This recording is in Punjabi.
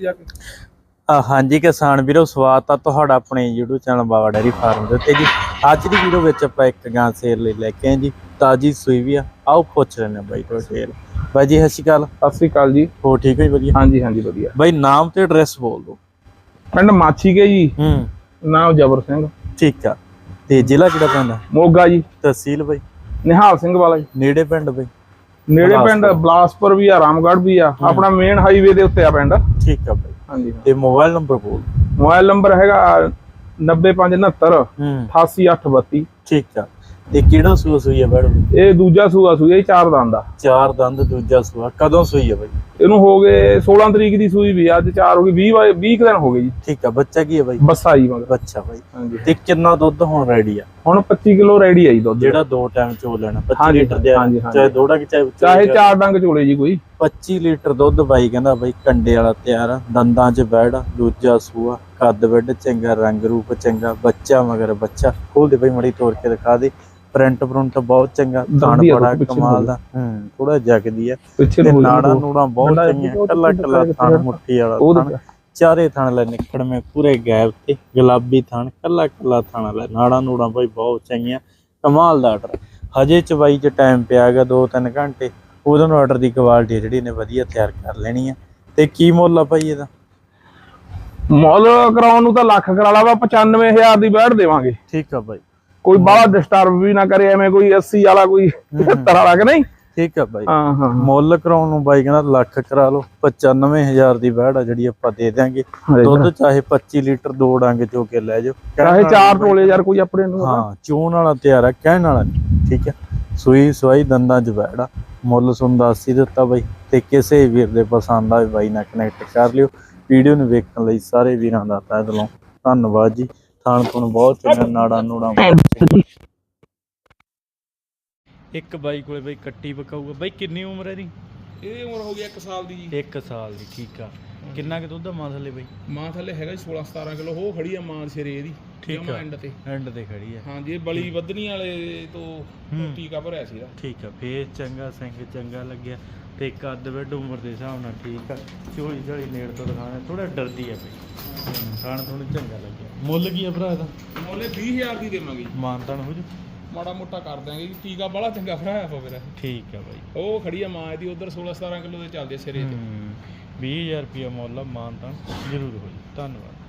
ਜਾ ਕੇ? ਹਾਂਜੀ ਕਿਸਾਨ ਵੀਰੋ ਸਵਾਗਤ ਆ ਤੁਹਾਡਾ ਆਪਣੇ YouTube channel Baba dairy farm ਦੇ ਉੱਤੇ ਜੀ। ਅੱਜ ਦੀ ਵੀਡੀਓ ਵਿੱਚ ਆਪਾਂ ਇੱਕ ਗਾਂ ਸੇਲ ਲਈ ਲੈ ਕੇ ਆਏ ਜੀ ਤਾਜੀ ਸੂਈ ਵੀ ਆ। ਆਓ ਪੁੱਛ ਲੈਣੇ ਆ ਬਾਈ ਤੋਂ ਸੇਲ। ਬਾਈ ਜੀ ਸਤਿ ਸ਼੍ਰੀ ਅਕਾਲ। ਸਤਿ ਸ੍ਰੀ ਅਕਾਲ ਜੀ। ਹੋ ਠੀਕ ਹੋ ਜੀ ਵਧੀਆ? ਹਾਂਜੀ ਹਾਂਜੀ ਵਧੀਆ। ਬਾਈ ਨਾਮ ਤੇ ਐਡਰੈਸ ਬੋਲ ਦਿਓ। ਪਿੰਡ ਮਾਛੀ ਕੇ ਜੀ। ਹੂੰ। ਨਾਮ ਜਬਰ ਸਿੰਘ। ਠੀਕ ਆ। ਤੇ ਜ਼ਿਲ੍ਹਾ ਕਿਹੜਾ ਪੈਂਦਾ ਮੋਗਾ ਜੀ। ਤਹਿਸੀਲ ਬਾਈ। ਨਿਹਾਲ ਸਿੰਘ ਵਾਲਾ ਜੀ। ਨੇੜੇ ਪਿੰਡ ਬਾਈ। ਨੇੜੇ ਪਿੰਡ ਬਲਾਸਪੁਰ। ਵੀ ਆ ਰਾਮਗੜ੍ਹ ਵੀ ਆ ਆਪਣਾ ਮੇਨ ਹਾਈਵੇ ਦੇ ਉੱਤੇ ਆ ਪਿੰਡ। ਠੀਕ ਆ ਬਾਈ। ਹਾਂਜੀ ਤੇ ਮੋਬਾਈਲ ਨੰਬਰ ਬੋਲ। ਮੋਬਾਈਲ ਨੰਬਰ ਹੈਗਾ 90569 ਹੂੰ। 88832 ਠੀਕ ਆ। ਤੇ ਕਿਹੜਾ ਸੂਆ ਸੂਈ ਆ ਮੈਡਮ? ਇਹ ਦੂਜਾ ਸੂਆ ਸੂਆ ਜੀ ਚਾਰ ਦੰਦ ਦਾ ਚਾਰ ਦੰਦ ਦੂਜਾ ਸੂਆ। ਕਦੋਂ ਸੂਈ ਆ ਬਾਈ? ਇਹਨੂੰ ਹੋ ਗਏ 16 ਤਰੀਕ ਦੀ ਸੂਈ ਵੀ ਅੱਜ 4 ਹੋ ਗਈ 20 ਵਾ- 20 ਕੁ ਦਿਨ ਹੋ ਗਏ ਜੀ। ਠੀਕ ਆ ਬੱਚਾ ਕੀ ਆ ਬਾਈ? ਬੱਸਾ ਜੀ ਮਗਰ। ਬੱਚਾ ਬਾਈ। ਹਾਂਜੀ। ਤੇ ਕਿੰਨਾ ਦੁੱਧ ਹੁਣ ਰੈਡੀ ਆ? ਹੁਣ 25 ਕਿਲੋ ਰੈਡੀ ਆ ਜੀ ਦੁੱਧ। ਜਿਹੜਾ ਦੋ ਟਾਈਮ ਚੋ ਲੈਣਾ 25 ਹਾਂਜੀ, ਲੀਟਰ ਦੇ। ਚਾਹੇ ਦੋੜਾ ਕਿ ਚਾਹੇ ਚਾਹੇ ਚਾਰ ਡੰਗ ਚੋਲੇ ਜੀ ਕੋਈ। 25 ਲੀਟਰ ਦੁੱਧ ਬਾਈ ਕਹਿੰਦਾ ਬਾਈ ਕੰਡੇ ਵਾਲਾ ਤਿਆਰ ਆ ਦੰਦਾਂ 'ਚ ਬੈੜ ਦੂਜਾ ਸੂਆ ਕੱਦ ਵੱਡ ਚੰਗਾ ਰੰਗ ਰੂਪ ਚੰਗਾ ਬੱਚਾ ਮਗਰ ਬੱਚਾ। ਖੋਲ ਦੇ ਬਾਈ ਮੜੀ ਤੋੜ ਕੇ ਦਿਖਾ ਦੇ। ਪ੍ਰਿੰਟ ਪ੍ਰਿੰਟ ਬਹੁਤ ਚੰਗਾ ਆ ਬੜਾ ਕਮਾਲ ਦਾ। ਹੂੰ ਥੋੜਾ ਜਗਦੀ ਆ। ਤੇ ਨਾੜਾ ਨੂੜਾ ਬਹੁਤ ਚੰਗੀਆਂ ਕੱਲਾ ਕੱਲਾ ਥਣ। ਮੁੱਠੀ ਵਾਲਾ ਥਣ। ਚਾਰੇ ਥਣ ਲੈ ਨਿਕੜਵੇਂ ਪੂਰੇ ਗੈਪ ਤੇ ਗੁਲਾਬੀ ਥਣ ਕੱਲਾ ਕੱਲਾ ਥਣ ਲੈ ਨਾੜਾ ਨੂੜਾ ਬਾਈ ਬਹੁਤ ਚੰਗੀਆਂ ਕਮਾਲ ਦਾ ਆਰਡਰ ਹਜੇ ਚਵਾਈ ਚ ਟਾਈਮ ਪਿਆ ਹੈਗਾ 2-3 ਘੰਟੇ ਉਦੋਂ ਨੂੰ ਆਰਡਰ ਦੀ ਕੁਆਲਿਟੀ ਜਿਹੜੀ ਨੇ ਵਧੀਆ ਤਿਆਰ ਕਰ ਲੈਣੀ ਆ। ਤੇ ਕੀ ਮੁੱਲ ਆ ਭਾਈ ਇਹਦਾ? ਮੁੱਲ ਕਰਾਉਣ ਨੂੰ ਤਾਂ ਲੱਖ ਕਰਾ ਲਾ ਵਾ 95000 ਦੀ ਬੈਠ ਦੇਵਾਂਗੇ। ਠੀਕ ਆ ਭਾਈ ਕੋਈ ਬਾਹਲਾ ਡਿਸਟਰਬ ਵੀ ਨਾ ਕਰੇ ਐਵੇਂ ਕੋਈ 80 ਵਾਲਾ ਕੋਈ 70 ਵਾਲਾ ਕਿ ਨਹੀਂ? ਠੀਕ ਆ ਭਾਈ ਹਾਂ ਹਾਂ ਮੁੱਲ ਕਰਾਉਣ ਨੂੰ ਬਾਈ ਕਹਿੰਦਾ ਲੱਖ ਕਰਾ ਲਓ 95000 ਦੀ ਬੈੜ ਆ ਜਿਹੜੀ ਆਪਾਂ ਦੇ ਦਿਆਂਗੇ। ਦੁੱਧ ਚਾਹੇ 25 ਲੀਟਰ ਦੋ ਡੰਗ ਚੋ ਕੇ ਲੈ ਜਾਓ। ਚਾਹੇ ਚਾਰ ਟੋਲੇ ਯਾਰ ਕੋਈ ਆਪਣੇ ਨੂੰ ਹਾਂ ਚੋਣ ਵਾਲਾ ਤਿਆਰ ਆ ਕਹਿਣ ਵਾਲਾ ਨਹੀਂ। ਠੀਕ ਹੈ ਸੂਈ ਸਵਾਈ ਦੰਦਾਂ 'ਚ ਬੈੜਾ ਮੁੱਲ ਦੱਸ ਹੀ ਦਿੱਤਾ ਬਾਈ। ਤੇ ਕਿਸੇ ਵੀਰ ਦੇ ਪਸੰਦ ਆਵੇ ਬਾਈ ਨਾਲ ਕਨੈਕਟ ਕਰ ਲਿਓ। ਵੀਡੀਓ ਨੂੰ ਵੇਖਣ ਲਈ ਸਾਰੇ ਵੀਰਾਂ ਦਾ ਤਹਿ ਦਿਲੋਂ। ਧੰਨਵਾਦ ਜੀ। ਥਾਣ ਤੁਹਾਨੂੰ ਬਹੁਤ ਚੰਗਾ ਨਾੜਾ ਨੂੜਾ ਇੱਕ ਬਾਈ ਕੋਲੇ ਬਾਈ ਕੱਟੀ ਪਕਾਊਗਾ। ਬਾਈ ਕਿੰਨੀ ਉਮਰ ਹੈ ਦੀ ਇਹ ਉਮਰ ਹੋ ਗਈ 1 ਸਾਲ ਦੀ ਜੀ। 1 ਸਾਲ ਦੀ ਠੀਕ ਆ। ਕਿੰਨਾ ਕਿ ਦੁੱਧ ਆ ਮਾਂ ਥੱਲੇ ਬਾਈ? ਮਾਂ ਥੱਲੇ ਹੈਗਾ 16 17 ਕਿਲੋ ਹੋ ਖੜੀ ਆ ਮਾਂ ਸਿਰੇ ਇਹਦੀ। ਠੀਕ ਆ। end ਤੇ। ਐਂਡ ਤੇ ਖੜੀ ਆ। ਹਾਂ ਜੀ ਇਹ ਬਲੀ ਵਧਣੀ ਵਾਲੇ ਤੋਂ। ਟੀਕਾ ਭਰਿਆ ਸੀ ਇਹਦਾ ਠੀਕ ਆ ਫੇਸ ਚੰਗਾ ਸਿੰਘ ਚੰਗਾ ਲੱਗਿਆ। ਤੇ ਕੱਦ ਵੱਡ ਉਮਰ ਦੇ ਹਿਸਾਬ ਨਾਲ ਠੀਕ ਆ। ਝੋਲੀ ਝੋਲੀ ਨੇੜ ਤੋਂ ਦਿਖਾਣਾ ਥੋੜਾ ਡਰਦੀ ਆ ਬਈ। ਖਾਣ ਥੋੜਾ ਚੰਗਾ ਲੱਗਿਆ। ਮੁੱਲ ਕੀ ਆ ਭਰਾ ਇਹਦਾ? ਮੁੱਲੇ 20000 ਦੀ ਦੇਵਾਂਗੇ। ਮਾਨਤਾਨ ਹੋ ਜੂ? ਮਾੜਾ ਮੋਟਾ ਕਰ ਦਾਂਗੇ ਜੀ। ਟੀਕਾ ਬੜਾ ਚੰਗਾ ਭਰਾਇਆ ਹੋ ਮੇਰਾ ਠੀਕ ਆ ਬਾਈ। ਉਹ ਖੜੀ ਆ ਮਾਂ ਇਹਦੀ ਉਧਰ 16 17 ਕਿਲੋ ਦੇ ਚੱਲਦੇ ਸਿਰੇ ਤੇ। 20000 ਰੁਪਿਆ ਮੁੱਲ ਆ ਮਾਨਤਾਨ ਜ਼ਰੂਰ ਹੋ ਜੂ। ਧੰਨਵਾਦ।